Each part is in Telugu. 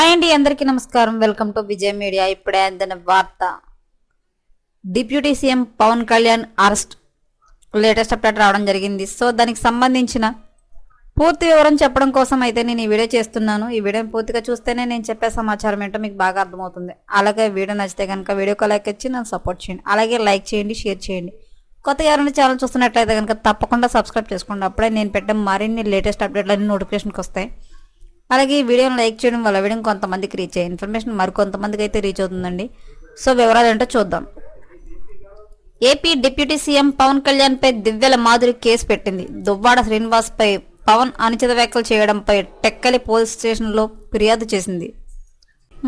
హాయ్ అండి అందరికీ నమస్కారం. Welcome to Vijay media. ఇప్పుడే అందిన వార్త. Deputy CM Pawan Kalyan arrest. Latest update రావడం జరిగింది. సో దానికి సంబంధించిన పూర్తి వివరం చెప్పడం కోసం అయితే నేను ఈ వీడియో చేస్తున్నాను. ఈ వీడియో పూర్తిగా చూస్తేనే నేను చెప్పే సమాచారం ఏంటో మీకు బాగా అర్థమవుతుంది. అలాగే వీడియో నచ్చితే కనుక వీడియోకి లైక్ ఇచ్చి నన్ను సపోర్ట్ చేయండి. అలాగే లైక్ చేయండి షేర్ చేయండి. కొత్తగా ఎవరైనా ఛానల్ చూస్తున్నట్లయితే కనుక తప్పకుండా సబ్స్క్రైబ్ చేసుకోండి. అప్పుడే నేను పెట్టే మరిన్ని లేటెస్ట్ అప్డేట్లన్నీ నోటిఫికేషన్కి వస్తాయి. అలాగే ఈ వీడియోని లైక్ చేయడం వల్ల వీడియో కొంతమందికి రీచ్ అయ్యే ఇన్ఫర్మేషన్ మరికొంతమందికి అయితే రీచ్ అవుతుందండి. సో వివరాలు ఏంటో చూద్దాం. AP deputy CM Pavan Kalyan పై దివ్యల మాధురి కేసు పెట్టింది. దువ్వాడ శ్రీనివాస్ పై పవన్ అనుచిత వ్యాఖ్యలు చేయడంపై టెక్కలి పోలీస్ స్టేషన్లో ఫిర్యాదు చేసింది.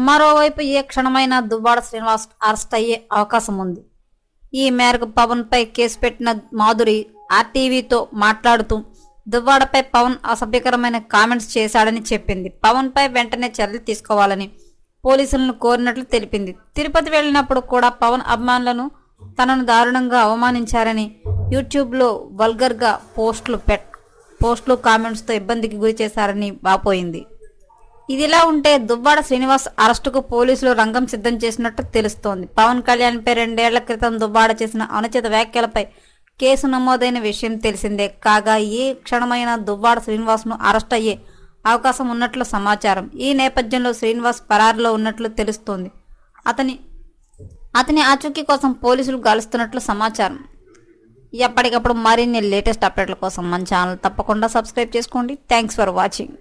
మరోవైపు ఏ క్షణమైనా దువ్వాడ శ్రీనివాస్ అరెస్ట్ అయ్యే అవకాశం ఉంది. ఈ మేరకు పవన్ పై కేసు పెట్టిన మాధురి ఆర్టీవీతో మాట్లాడుతూ దువ్వాడపై పవన్ అసభ్యకరమైన కామెంట్స్ చేశాడని చెప్పింది. పవన్ పై వెంటనే చర్యలు తీసుకోవాలని పోలీసులను కోరినట్లు తెలిపింది. తిరుపతి వెళ్ళినప్పుడు కూడా పవన్ అభిమానులను తనను దారుణంగా అవమానించారని యూట్యూబ్లో వల్గర్గా పోస్టులు పెట్ పోస్టులు కామెంట్స్తో ఇబ్బందికి గురి చేశారని వాపోయింది. ఇదిలా ఉంటే దువ్వాడ శ్రీనివాస్ అరెస్టుకు పోలీసులు రంగం సిద్ధం చేసినట్టు తెలుస్తోంది. పవన్ కళ్యాణ్ పై రెండేళ్ళ క్రితం దువ్వాడ చేసిన అనుచిత వ్యాఖ్యలపై కేసు నమోదైన విషయం తెలిసిందే. కాగా ఏ క్షణమైన దువ్వాడ శ్రీనివాస్ను అరెస్ట్ అయ్యే అవకాశం ఉన్నట్లు సమాచారం. ఈ నేపథ్యంలో శ్రీనివాస్ పరారులో ఉన్నట్లు తెలుస్తోంది. అతని అతని ఆచూకీ కోసం పోలీసులు గాలుస్తున్నట్లు సమాచారం. ఎప్పటికప్పుడు మరిన్ని లేటెస్ట్ అప్డేట్ల కోసం మన ఛానల్ తప్పకుండా సబ్స్క్రైబ్ చేసుకోండి. Thanks for watching.